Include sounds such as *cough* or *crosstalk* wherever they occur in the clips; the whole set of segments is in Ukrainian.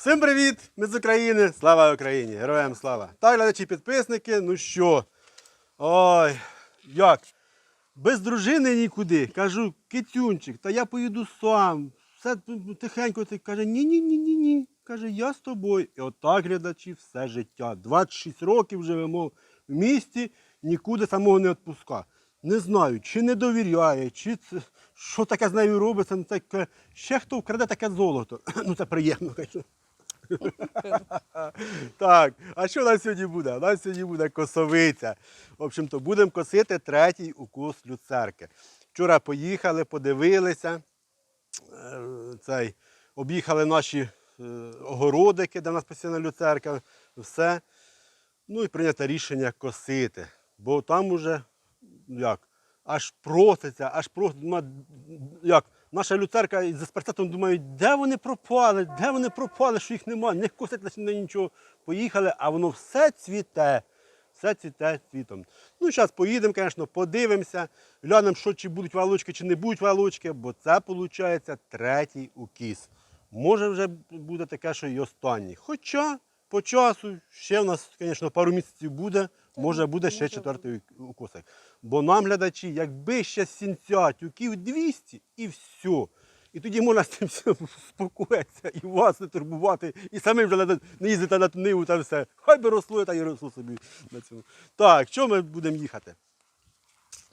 Всім привіт! Ми з України! Слава Україні! Героям слава! Так, глядачі підписники, ну що? Ой, як? Без дружини нікуди. Кажу, китюнчик, та я поїду сам. Все тихенько ти каже, ні-ні-ні-ні. ні Каже, я з тобою. І отак, глядачі, все життя. 26 років живемо в місті, нікуди самого не відпуска. Не знаю, чи не довіряє, чи це, що таке з нею робиться. Ну, таке, ще хто вкраде таке золото. *coughs* Ну це приємно, звісно. Так, а що у нас сьогодні буде? У нас сьогодні буде косовиця. В общем-то, будемо косити третій укус люцерки. Вчора поїхали, подивилися, е, цей, об'їхали наші е, огородики, де в нас постійна люцерка, все. Ну і прийнято рішення косити. Бо там уже як, аж проситься, аж проситься. Як, наша люцерка із еспертатом думають, де вони пропали, де вони пропали, що їх немає, не косить не нічого. Поїхали, а воно все цвіте. Все цвіте цвітом. Ну, зараз поїдемо, звісно, подивимося, глянемо, що чи будуть валочки, чи не будуть валочки, бо це, виходить, третій укіс. Може вже буде таке, що і останній. Хоча по часу ще в нас, звісно, пару місяців буде, може буде ще четвертий укусик. Бо нам, глядачі, якби ще сінця тюків 200 і все. І тоді можна з цим всім спокоїтися і вас не турбувати, і самим вже не- їздити на ниву та все. Хай би росло, та й росло собі на цьому. Так, що ми будемо їхати?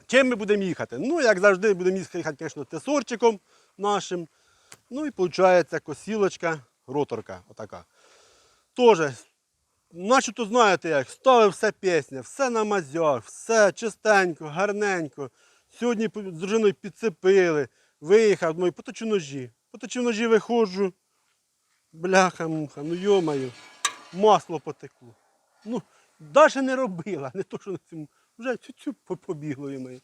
Чим ми будемо їхати? Ну, як завжди, будемо їхати, звісно, тесорчиком нашим. Ну і виходить косілочка, роторка. Отака. Тоже, начебто, знаєте як, ставив все пісня, все на мазях, все чистенько, гарненько. Сьогодні з дружиною підцепили, виїхав, думаю, поточу ножі. Поточив ножі, виходжу. Бляха-муха, ну йомаю, масло потекло. Ну, навіть не робила, *laughs* не то, що на цьому. Вже цю побігло йому.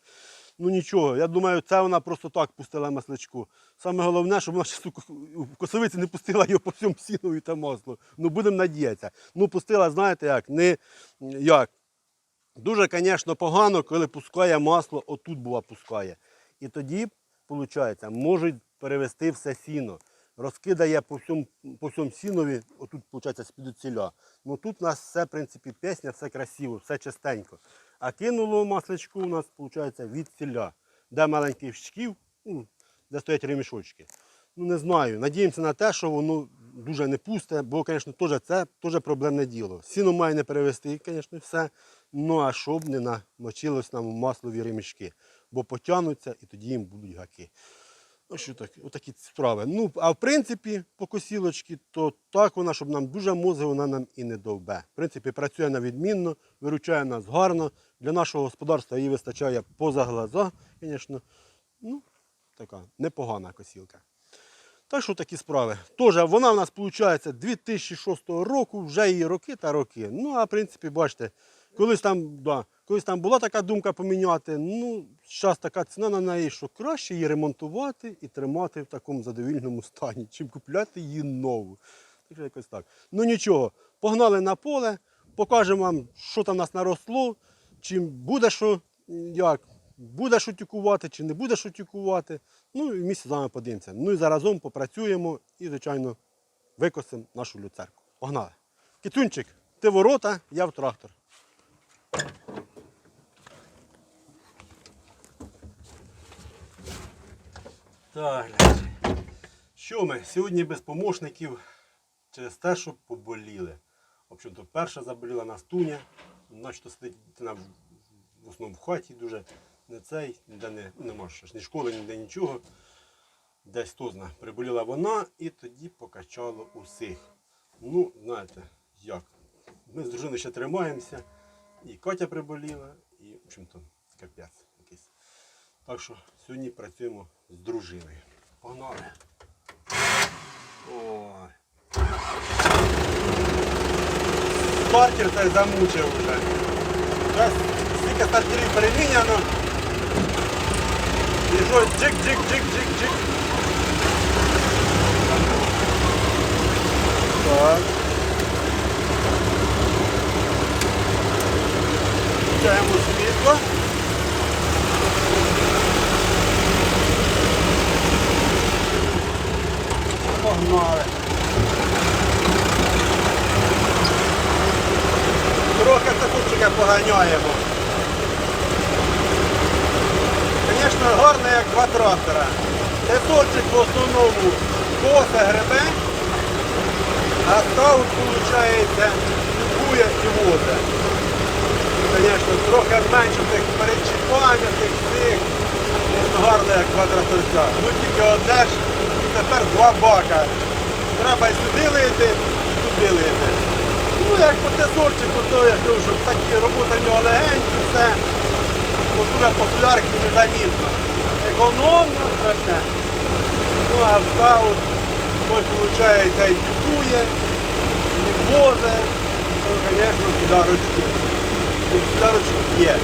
Ну нічого, я думаю, це вона просто так пустила масличку. Саме головне, щоб вона в косовиці не пустила його по всьому сінові та масло. Ну будемо надіятися. Ну пустила, знаєте як, не як. Дуже, звісно, погано, коли пускає масло, отут була пускає. І тоді, виходить, можуть перевести все сіно. Розкидає по всьому, по всьому сінові, отут, виходить, з-під ціля. Ну тут у нас все, в принципі, пісня, все красиво, все чистенько. А кинуло масличку у нас, виходить, від ціля. Де маленьких щків, ну, де стоять ремішочки. Ну не знаю. Надіємося на те, що воно дуже не пусте, бо, звісно, теж це теж проблемне діло. Сіно має не перевести, звісно, все. Ну а щоб не намочилось нам маслові ремішки, бо потягнуться і тоді їм будуть гаки. Ну, що так, отакі справи. Ну, а в принципі, по косілочці, то так вона, щоб нам дуже мозги, вона нам і не довбе. В принципі, працює на відмінно, виручає нас гарно. Для нашого господарства її вистачає поза глаза, звісно. Ну, така непогана косілка. Так що такі справи. Тож вона в нас виходить 2006 року, вже її роки та роки. Ну, а в принципі, бачите, колись там, да, колись там була така думка поміняти. Ну, зараз така ціна на неї, що краще її ремонтувати і тримати в такому задовільному стані, чим купляти її нову. Так що якось так. Ну нічого, погнали на поле, покажемо вам, що там у нас наросло, чим буде що, як. Буде що чи не буде що. Ну і місце з вами подивимося. Ну і заразом попрацюємо і, звичайно, викосимо нашу люцерку. Погнали. Кицюнчик, ти ворота, я в трактор. Так, що ми? Сьогодні без помощників через те, що поболіли. В общем-то, перша заболіла нас туня, начебто сидить дитина в основному в хаті дуже не цей, ніде не, нема ні школи, ніде нічого. Десь то зна. Приболіла вона і тоді покачало усіх. Ну, знаєте, як. Ми з дружиною ще тримаємося. І Катя приболіла, і, в общем-то, капець якийсь. Так що сьогодні працюємо з дружиною. Погнали. Ой. Стартер цей замучив вже. Зараз стільки стартерів переміняно. І що джик-джик-джик-джик-джик. Так. Включаємо світло. Погнали. Поганяємо. Звісно, гарно, як два трактора. Тесочок в основному коса гребе, а скаут, виходить, любує і возить. Звісно, трохи менше тих перечіпань, тих. Звісно, гарно, як два тракторця. Ну тільки одне тепер два бака. Треба сюди лити, і туди лити. Ну, як по тесорчику, то я кажу, що такі робота в нього легенькі, все. Ну, дуже популярки незамітно. Економно, страшне. Ну, а в скаут, той, виходить, і дюкує, і возить, то, звісно, подарочки. Подарочки є.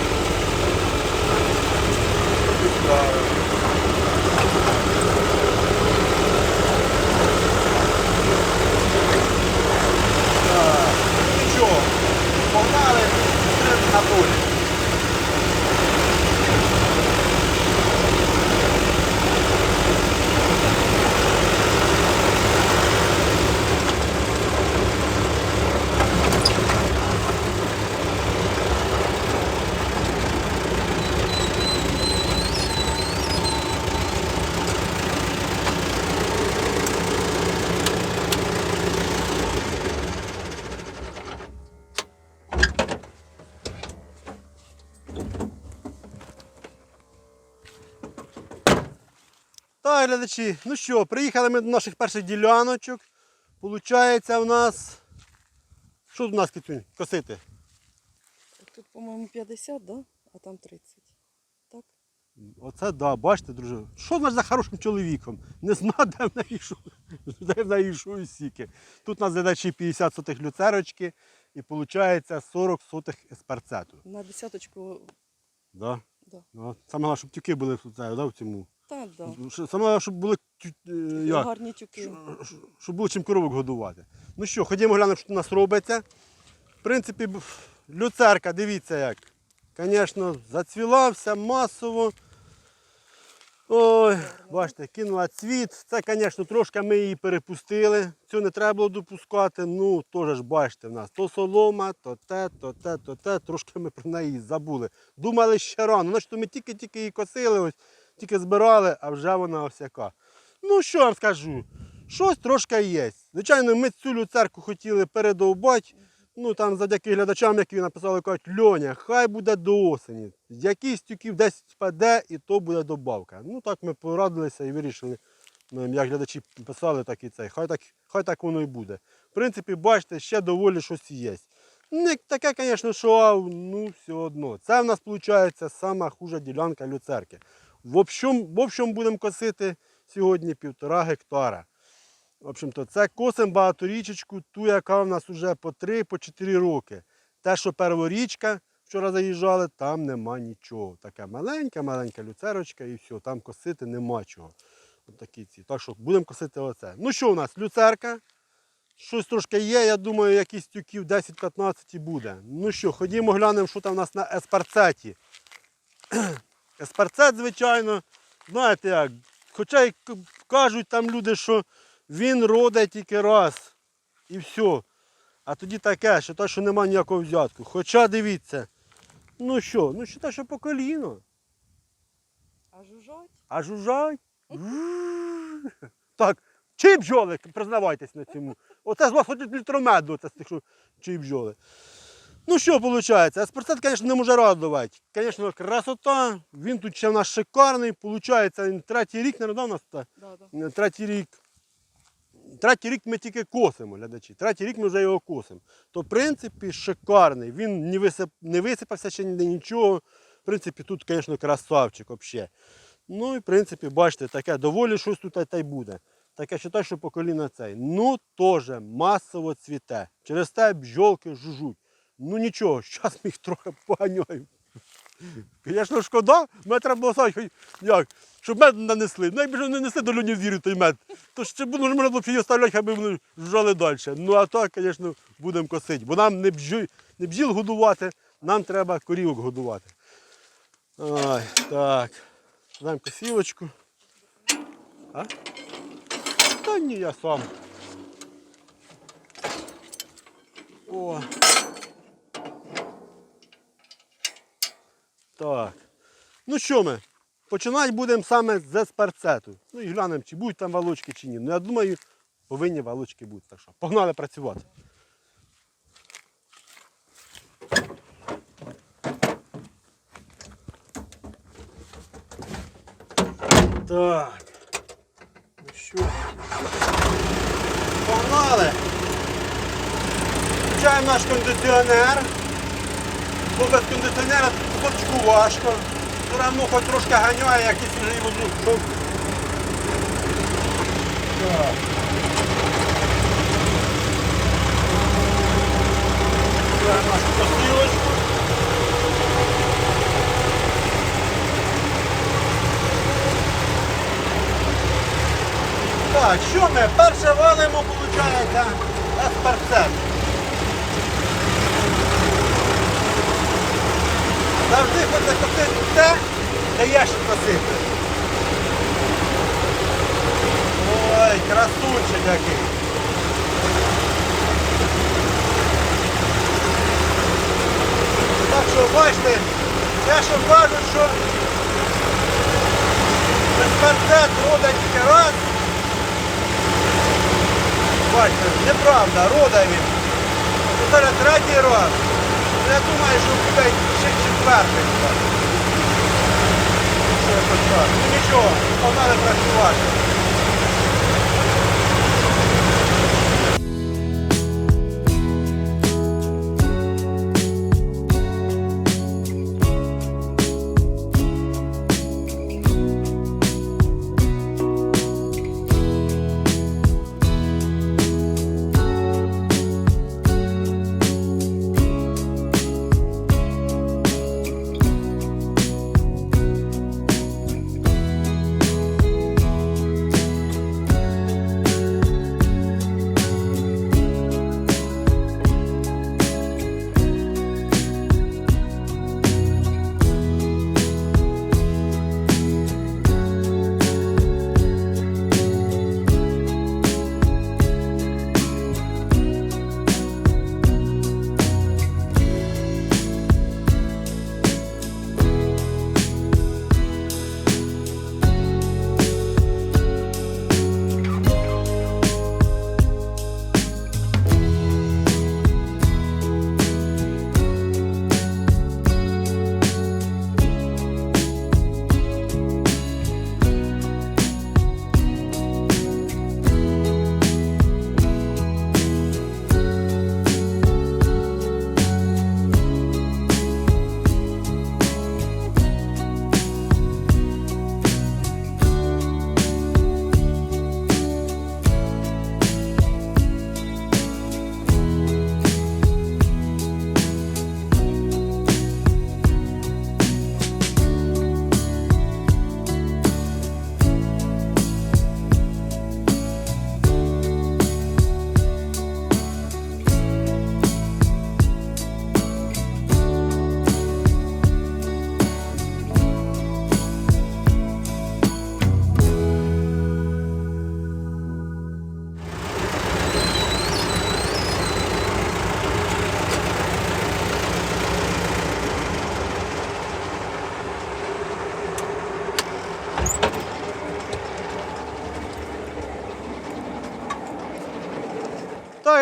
Правильно. Napoli. Глядачі, ну що, приїхали ми до наших перших діляночок. Получається в нас. Що тут у нас кицюнь? Косити? Тут, по-моєму, 50, да? а там 30. Так? Оце да, бачите, друже. Що значить за хорошим чоловіком? Не знаю, де в неї йшов, де в неї йшов сіки. Тут у нас глядачі 50 сотих люцерочки і виходить 40 сотих еспарцету. На десяточку, Да? да. Ну, Саме головне, щоб тюки були в да, в цьому. Да. Що- Саме щоб були тю- е, як? Гарні тюки. Щ- щ- щоб було чим коровок годувати. Ну що, ходімо глянемо, що у нас робиться. В принципі, б- люцерка, дивіться як. Звісно, зацвілався масово. Ой, бачите, кинула цвіт. Це, звісно, трошки ми її перепустили. Цю не треба було допускати. Ну, теж ж бачите, в нас то солома, то те, то те, то те. Трошки ми про неї забули. Думали ще рано. Значить, ми тільки-тільки її косили, ось, тільки збирали, а вже вона ось яка. Ну, що вам скажу? Щось трошки є. Звичайно, ми цю люцерку хотіли передовбати. Ну там завдяки глядачам, які написали, кажуть, Льоня, хай буде до осені. Якийсь тюків десь впаде і то буде добавка. Ну так ми порадилися і вирішили. Ну, як глядачі писали, так і цей. Хай так, хай так воно і буде. В принципі, бачите, ще доволі щось є. Не таке, звісно, що ну все одно. Це в нас виходить сама хужа ділянка люцерки. В общем, в общем будемо косити сьогодні півтора гектара. В общем-то, це косим багаторічечку, ту, яка в нас вже по 3-4 роки. Те, що перворічка, вчора заїжджали, там нема нічого. Така маленька-маленька люцерочка і все, там косити нема чого. От такі ці. Так що будемо косити оце. Ну що у нас? Люцерка. Щось трошки є, я думаю, якісь тюків 10-15 буде. Ну що, ходімо глянемо, що там у нас на еспарцеті. Еспарцет, звичайно, знаєте як, хоча й кажуть там люди, що він родить тільки раз і все. А тоді таке, що те, що нема ніякого взятку. Хоча дивіться, ну що, ну що те, що по коліно. А жужжать? А жужжать. *laughs* Так, чи бджоли, признавайтесь на цьому. Оце з вас хоч літромеду, це з тих, що чи бджоли. Ну що виходить? Еспарцет, звісно, не може радувати. Звісно, красота, він тут ще в нас шикарний. Получається, він третій рік, не у нас та, Да, да. третій рік. Третій рік ми тільки косимо, глядачі. Третій рік ми вже його косимо. То, в принципі, шикарний. Він не, висип, не висипався ще ніде нічого. В принципі, тут, звісно, красавчик взагалі. Ну і в принципі, бачите, таке доволі щось тут та й буде. Таке що те, що по коліна цей. Ну, теж масово цвіте. Через те бджолки жужуть. Ну нічого, зараз ми їх трохи поганяємо. Звісно, шкода, мед треба було садити, як, щоб мед нанесли. Ну, якби ж не несли до люні віри той мед, то ще було можна було її оставляти, аби вони жали далі. Ну а так, звісно, будемо косити. Бо нам не бджіл, не бджіл годувати, нам треба корівок годувати. Ой, так. Даємо косівочку. А? Та ні, я сам. О. Так. Ну що ми? Починати будемо саме з еспарцету. Ну і глянемо, чи будуть там валочки, чи ні. Ну я думаю, повинні валочки бути. Так що погнали працювати. Так. Ну що? Погнали! Включаємо наш кондиціонер. Бо без кондиціонера кусочку важко. Все одно хоч трошки ганяє, як і свіжий воздух. Що? Так. Посилочку. Так, що ми? Перше валимо, виходить, еспарцет. Завжди хочеться косити те, де ящик насипати. Ой, красунчик який. Так що бачите, те, що кажуть, що безпартет рода тільки раз. Бачите, неправда, рода він. Це третій раз. Я думаю, що буде ще четвертий. Ну нічого, погнали працювати.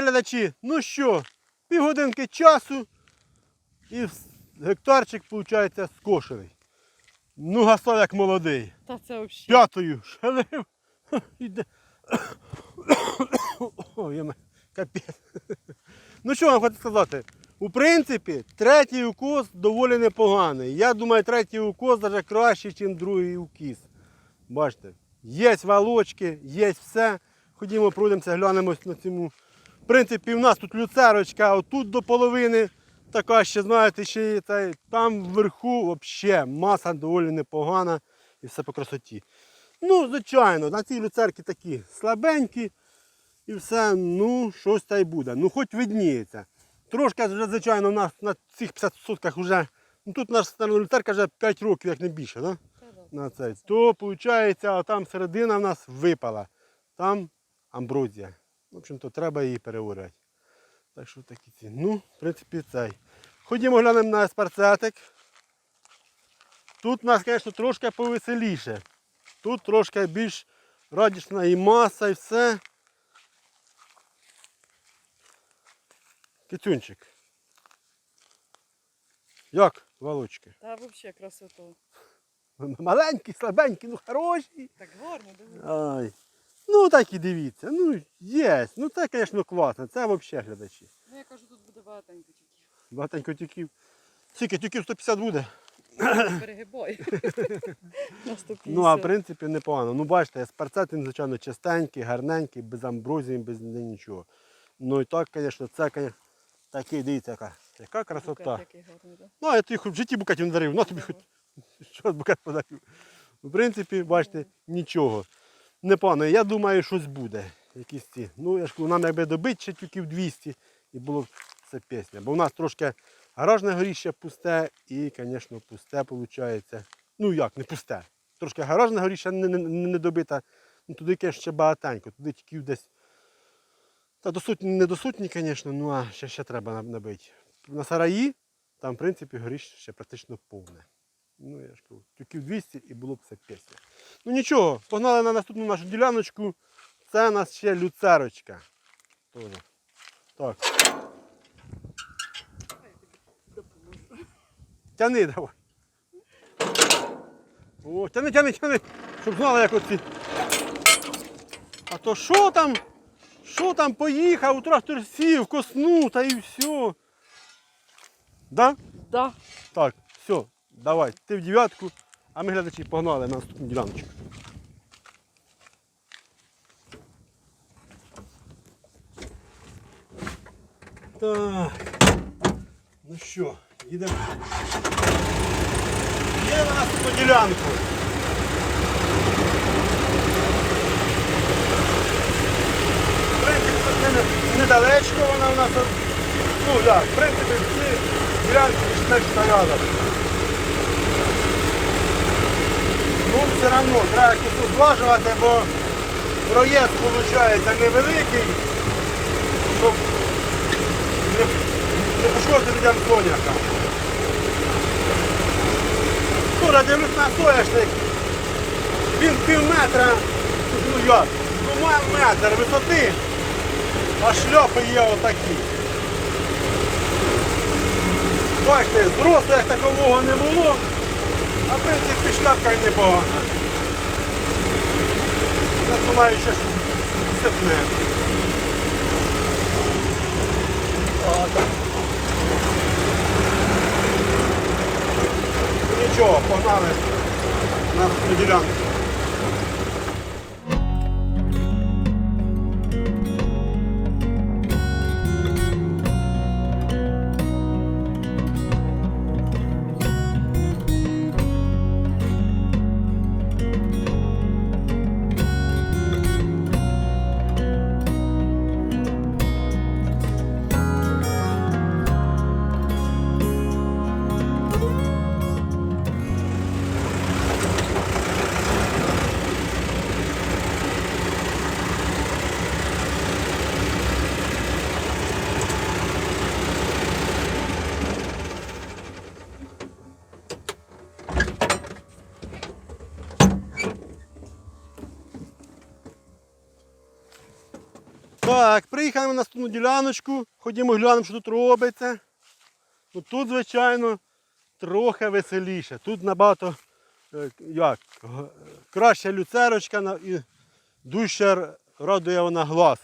Глядачі, ну що, півгодинки часу і гектарчик, виходить, скошений. Ну, гасав як молодий. Та це взагалі. П'ятою шалив. *laughs* Іде. *coughs* Ой, капець. *laughs* Ну що вам хочу сказати? У принципі, третій укос доволі непоганий. Я думаю, третій укос навіть кращий, ніж другий укіс. Бачите, є валочки, є все. Ходімо, пройдемося, глянемось на цьому. В принципі, в нас тут люцерочка, отут до половини. Така ще, знаєте, ще є цей, там вверху взагалі маса доволі непогана і все по красоті. Ну, звичайно, на цій люцерки такі слабенькі і все, ну, щось та й буде. Ну, хоч видніється. Трошки вже, звичайно, у нас на цих 50 сотках вже, ну тут наша люцерка вже 5 років, як не більше, да? на цей. То виходить, а там середина в нас випала. Там амброзія. В общем-то, треба її переорати. Так що такі ці. Ну, в принципі, цей. Ходімо глянемо на еспарцетик. Тут у нас, звісно, трошки повеселіше. Тут трошки більш радісна і маса, і все. Кицюнчик. Як, Волочки? Та взагалі красота. *laughs* Маленький, слабенький, ну хороший. Так гарно, дивись. Ай. Ну так і дивіться. Ну, є. Ну це, звісно, класно. Це взагалі глядачі. Ну я кажу, тут буде багатенько тільки. Багатенько тюків. Скільки тюків 150 буде? Перегибай. Ну, а в принципі непогано. Ну, бачите, спарцет він, звичайно, чистенький, гарненький, без амброзії, без нічого. Ну і так, звісно, це конечно, такий, дивіться, яка, яка красота. Букет який гарний, так? Ну, а я тобі хоч в житті букетів не дарив, на тобі хоч *laughs* щось букет подарив. В принципі, бачите, нічого. Непогано. Я думаю, щось буде. Якісь ці. Ну, я ж нам якби добити ще тюків 200 і було б це пісня. Бо в нас трошки гаражне горіще пусте і, звісно, пусте виходить. Ну як, не пусте. Трошки гаражне горіще не, не, не, не добите. Ну, туди, конечно, ще багатенько. Туди тюків десь. Та до сотні, не до сотні, звісно, ну а ще, ще треба набити. На сараї там, в принципі, горіще ще практично повне. Ну, я ж кажу, тюків 200 і було б це пісня. Ну нічого, погнали на наступну нашу діляночку. Це у нас ще люцерочка. Тоже. Так. Тяни давай. О, тяни, тяни, тяни, щоб знали, як оці. А то що там? Що там поїхав, у трактор сів, коснув та і все. Да? Да. Так, все, давай, ти в дев'ятку, а ми глядачі погнали на наступну діляночку. Так. Ну що, їдемо. Є на наступну ділянку. В принципі, не- недалечко вона у нас. Ну як, в принципі, всі ділянки більш рядом. Ну, все одно треба якось зважувати, бо проїзд виходить невеликий, щоб не, пошкодити людям соняка. Скоро дивлюсь на соняшник. Він пів метра, ну як, ну метр висоти, а шльопи є отакі. Бачите, зросту як такового не було, принципі шляпка й непогана. Насуваю думаю, степне. Нічого, погнали на ділянку. Так, приїхали на наступну діляночку. Ходімо глянемо, що тут робиться. Ну, тут, звичайно, трохи веселіше. Тут набагато е, як, краща люцерочка і дужче радує вона глаз.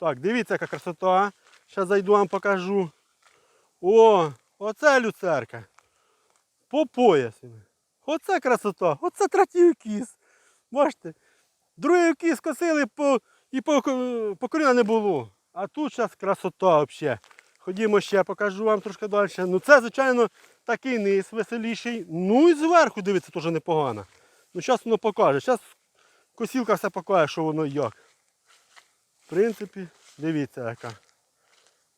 Так, дивіться, яка красота. Зараз зайду вам покажу. О, оце люцерка. По пояс. Оце красота. Оце третій кіс. Бачите? Другий кіс косили по, і по, по не було. А тут зараз красота взагалі. Ходімо ще, покажу вам трошки далі. Ну це, звичайно, такий низ веселіший. Ну і зверху дивиться теж непогано. Ну зараз воно покаже. Зараз косілка все покаже, що воно як. В принципі, дивіться яка.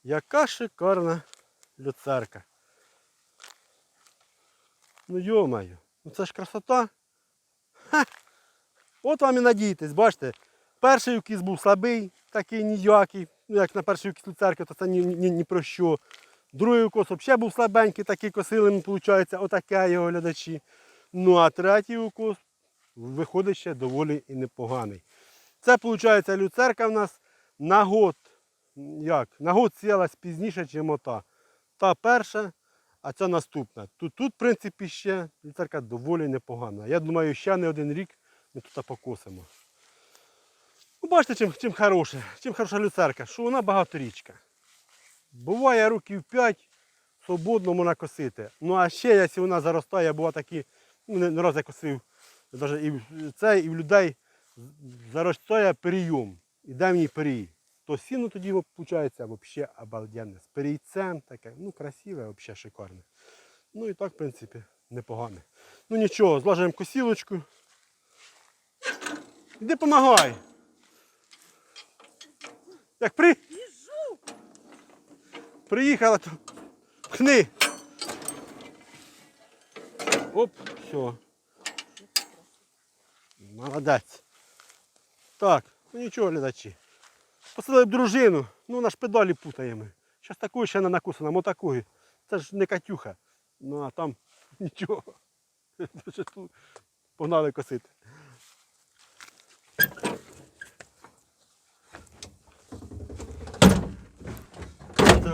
Яка шикарна люцерка. Ну йомаю, ну це ж красота. Ха! От вам і надійтесь, бачите, перший укіс був слабий, такий ніякий, ну як на перший укіс люцерки, то це ні, ні, ні про що. Другий укос взагалі був слабенький, такий косили, виходить, отаке його глядачі. Ну а третій укус виходить ще доволі і непоганий. Це виходить люцерка в нас на год. Як? На год сілась пізніше, ніж ота. Та перша, а ця наступна. Тут, тут, в принципі, ще люцерка доволі непогана. Я думаю, ще не один рік ми тут покосимо. Бачите, чим, чим хороша, чим хороша люцерка, що вона багаторічка. Буває років 5, свободно можна косити. Ну а ще, якщо вона заростає, бува такі, ну не, раз я косив, навіть і це, і в людей заростає перейом. Іде в ній перій. То сіно тоді виходить взагалі обалденне. З перійцем таке, ну красиве, взагалі шикарне. Ну і так, в принципі, непогане. Ну нічого, зложимо косілочку. Іди помагай. Як при... Приїхала, то пхни. Оп, все. Молодець. Так, ну нічого, глядачі. Посадили б дружину, ну на ж педалі путаємо. Щас такої ще не накусана, мо такої. Це ж не Катюха. Ну а там *laughs* нічого. Погнали косити.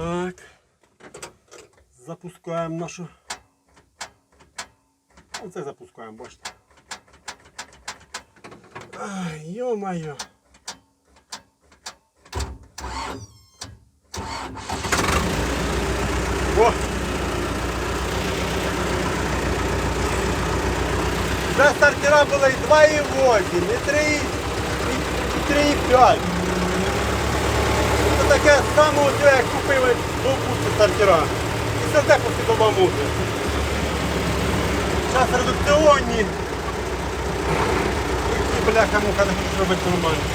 Так. Запускаємо нашу. Оце запускаємо, бачите. Йо-моє. О! Вже стартера були і 2,8, і 3, і 3,5. Таке саме оце, як купили до вкусу стартера. І це те після до. Зараз редукціонні. І бляха муха не хочуть робити нормально.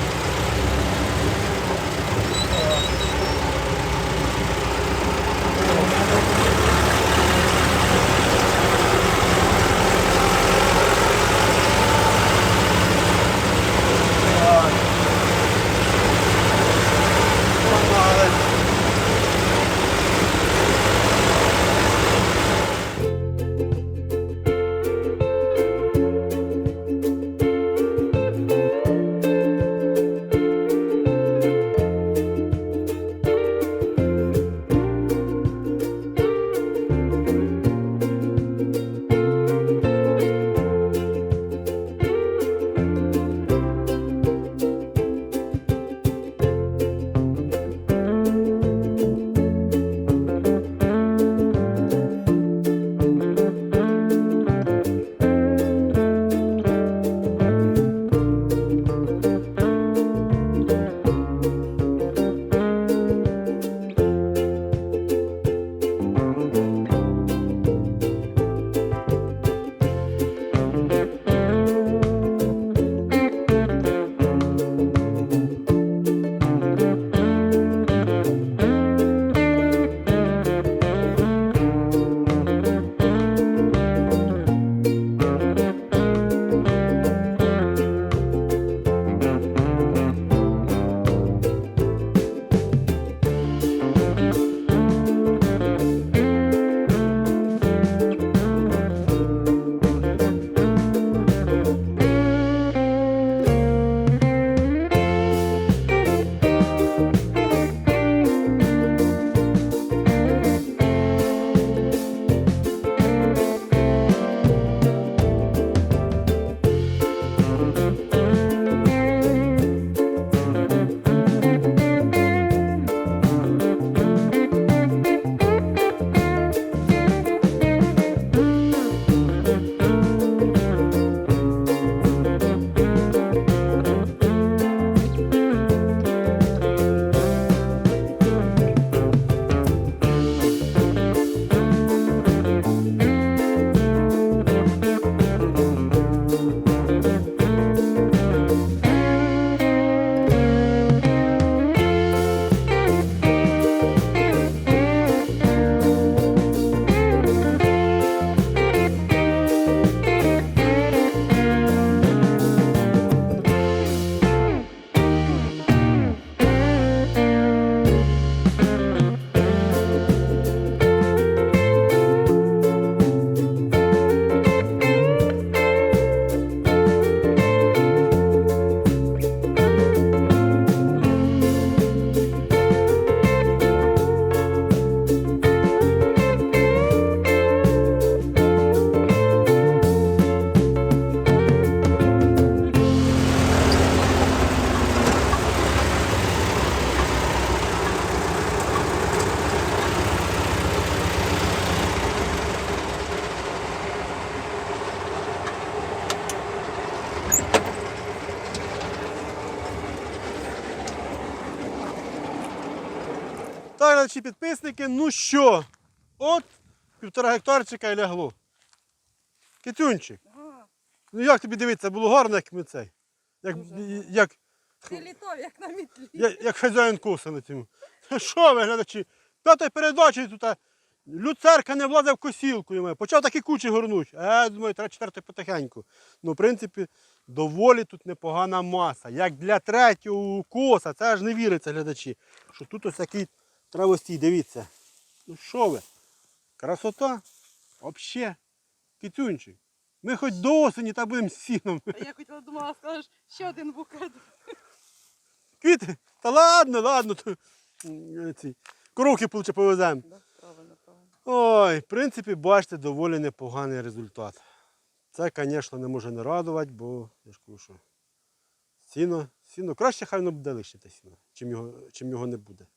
Підписники, ну що? От півтора гектарчика і лягло. Китюнчик, Ага. ну як тобі дивиться, було гарно, як ми цей. Як, як, Ти літав, як на мітлі. як, як хазяїн коса на цьому. Що ви, глядачі? П'ятої передачі тут люцерка не влазив в косілку. йому. Почав такі кучі горнуть. А я думаю, треба четвертий потихеньку. Ну, в принципі, доволі тут непогана маса. Як для третього коса, це аж не віриться, глядачі. Що тут ось такий травостій, дивіться. Ну що ви? Красота? Взагалі. Китюнчик. Ми хоч до осені та будемо з сіном. А я хотіла думала, скажеш, ще один букет. Квіти? Та ладно, ладно. То, ці, коровки повеземо. Да, правильно, правильно. Ой, в принципі, бачите, доволі непоганий результат. Це, звісно, не може не радувати, бо я ж кажу, що сіно, сіно, краще хай воно буде лише те сіно, чим його, чим його не буде.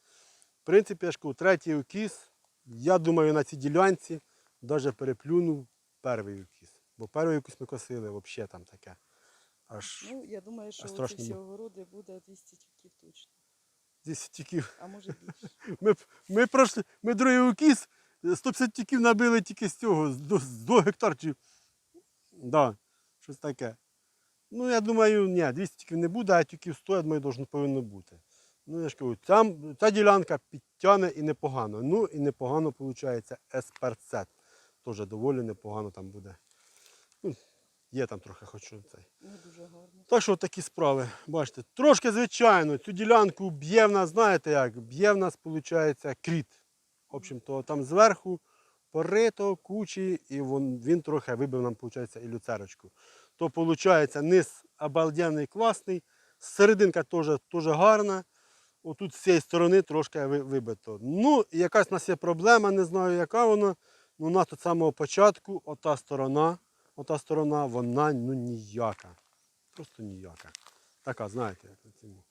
В принципі, я ж кажу, третій укіс, я думаю, на цій ділянці навіть переплюнув перший укіс. Бо перший укіс ми косили, взагалі там таке. Аж Ну, я думаю, що ці всі огороди буде 200 тюків точно. зі тільки А може більше. *laughs* Ми, ми пройшли, ми другий укіс, 150 тіків набили тільки з цього, з до, з до. Да, щось таке. Ну, я думаю, ні, 200 тіків не буде, а тіків 100, я думаю, повинно бути. Ну, я ж кажу, там, ця ділянка підтягне і непогано. Ну, і непогано виходить есперцет. Теж доволі непогано там буде. Ну, є там трохи хочу цей. Не дуже гарно. Так що такі справи. Бачите, трошки звичайно, цю ділянку б'є в нас, знаєте як, б'є в нас, виходить, кріт. В общем-то, там зверху порито кучі, і він, він трохи вибив нам, виходить, і люцерочку. То виходить, низ обалденний, класний, серединка теж, теж гарна. Отут з цієї сторони трошки вибито. Ну, якась у нас є проблема, не знаю, яка вона. Ну, у нас тут самого початку, ота сторона, ота сторона, вона ну ніяка. Просто ніяка. Така, знаєте, як цьому.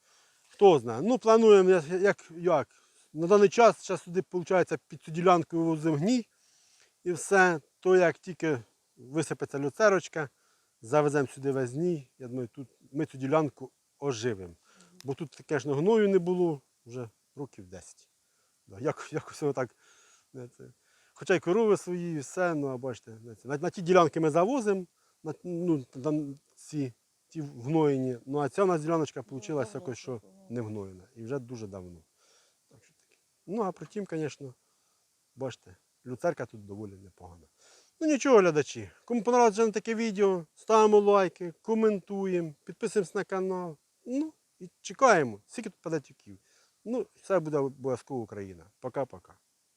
Хто знає. Ну, плануємо, як, як. На даний час, зараз сюди, виходить, під цю ділянку вивозимо гній. І все. То як тільки висипеться люцерочка, завеземо сюди весь гній. Я думаю, тут ми цю ділянку оживимо. Бо тут таке ж гною не було вже років 10. Да, як, якось воно так. не. Хоча й корови свої, і все, ну а бачите. На, на ті ділянки ми завозимо, на, ну, на ці ті вгноєні. Ну а ця у нас діляночка вийшла якось, що не вгноєна. І вже дуже давно. Так що таке. Ну, а притім, звісно, бачите, люцерка тут доволі непогана. Ну нічого, глядачі. Кому понравилось таке відео, ставимо лайки, коментуємо, підписуємось на канал. Ну, і чекаємо, скільки тут падатюків. Ну, все буде обов'язково Україна. Пока-пока.